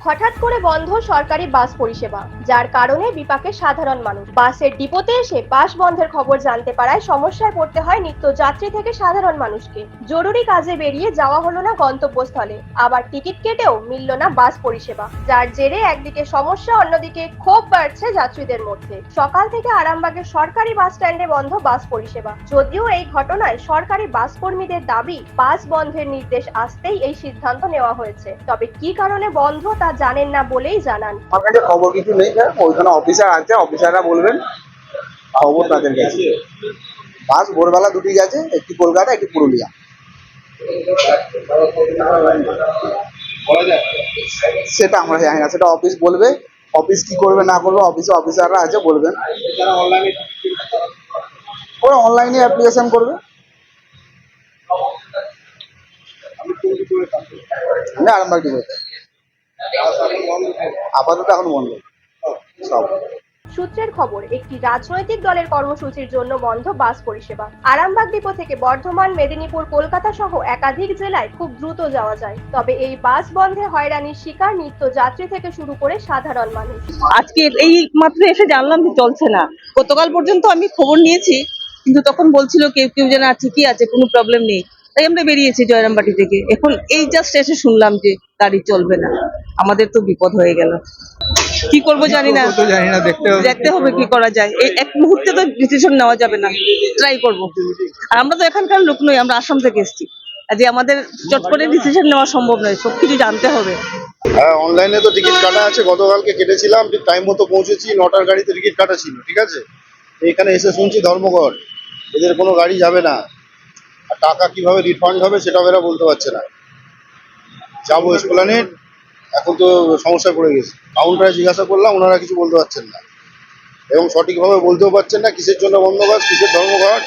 হঠাৎ করে বন্ধ সরকারি বাস পরিষেবা, যার কারণে বিপাকে সাধারণ মানুষ। বাসের ডিপোতে এসে বাস বন্ধের খবর জানতে পারায় সমস্যায় পড়তে হয় নিত্য যাত্রী থেকে সাধারণ মানুষকে। জরুরি কাজে বেরিয়ে যাওয়া হলো না গন্তব্যস্থলে। আবার টিকিট কেটেও মিলল না বাস পরিষেবা। যার জেরে একদিকে সমস্যা, অন্যদিকে ক্ষোভ বাড়ছে যাত্রীদের মধ্যে। সকাল থেকে আরামবাগের সরকারি বাস স্ট্যান্ডে বন্ধ বাস পরিষেবা। যদিও এই ঘটনায় সরকারি বাস কর্মীদের দাবি, বাস বন্ধের নির্দেশ আসতেই এই সিদ্ধান্ত নেওয়া হয়েছে। তবে কি কারণে বন্ধ তা জানেন না বলেই জানান। আমার কাছে খবর কিছু নেই স্যার ওইখানে অফিসার আছে অফিসাররা বলবেন, খবর তাদের কাছে। বাস ভোরবেলা দুটি গেছে, একটি কলকাতা, একটি পুরুলিয়া। সেটা আমরা জানি না, সেটা অফিস বলবে। অফিস কি করবে, না করবে অফিসে অফিসাররা আছে, বলবেন। ওরা অনলাইনে অ্যাপ্লিকেশন করবে। আমি আরামবাগ ডিপোতে আপাতত এখন বন্ধ। সব। সূত্রের খবর একটি রাজনৈতিক দলের কর্মসূচির জন্য বন্ধ বাস পরিষেবা। আরামবাগ ডিপো থেকে বর্ধমান মেদিনীপুর কলকাতা সহ একাধিক জেলায় খুব দ্রুত যাওয়া যায়। তবে এই বাস বন্ধে হয়রানির শিকার নিত্য যাত্রী থেকে শুরু করে সাধারণ মানুষ। আজকে এই মাত্র এসে জানলাম যে চলছে না। গতকাল পর্যন্ত আমি খবর নিয়েছি কিন্তু তখন বলছিল কেউ কেউ যেন ঠিকই আছে কোনো প্রবলেম নেই। তাই আমরা বেরিয়েছি জয়রামবাটি থেকে। এখন এই জাস্ট এসে শুনলাম যে গাড়ি চলবে না। আমাদের তো বিপদ হয়ে গেল। কি করব জানি না। দেখতে হবে। দেখতে হবে কি করা যায়। এই এক মুহূর্তে তো ডিসিশন নেওয়া যাবে না। ট্রাই করব। আর আমরা তো এখানকার লোক নই আমরা আসাম থেকে এসেছি। আজকে আমাদের চট করে ডিসিশন নেওয়া সম্ভব নয় সবকিছু জানতে হবে। হ্যাঁ অনলাইনে তো টিকিট কাটা আছে। গতকালকে কেটেছিলাম ঠিক টাইম মতো পৌঁছেছি নটার গাড়িতে টিকিট কাটা ছিল ঠিক আছে? এখানে এসে শুনছি ধর্মঘট। এদের কোনো গাড়ি যাবে না। টাকা কীভাবে রিফান্ড হবে সেটাও এরা বলতে পারছে না। যাব স্কুলানে এখন তো সমস্যায় পড়ে গেছি। কাউন্টারে জিজ্ঞাসা করলাম ওনারা কিছু বলতে পারছেন না। এবং সঠিকভাবে বলতেও পারছেন না কিসের জন্য বন্ধবাস কিসের ধর্মঘট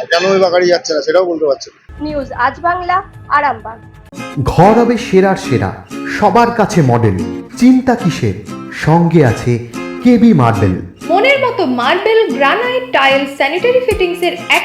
আর কেনই বা গাড়ি যাচ্ছে না সেটাও বলতে পারছেন নিউজ আজ বাংলা আরামবাগ। ঘর হবে সেরার সেরা সবার কাছে মডেল চিন্তা কিসের? সঙ্গে আছে কেবি মার্বেল। মনের মতো marble granite tile sanitary fittings এর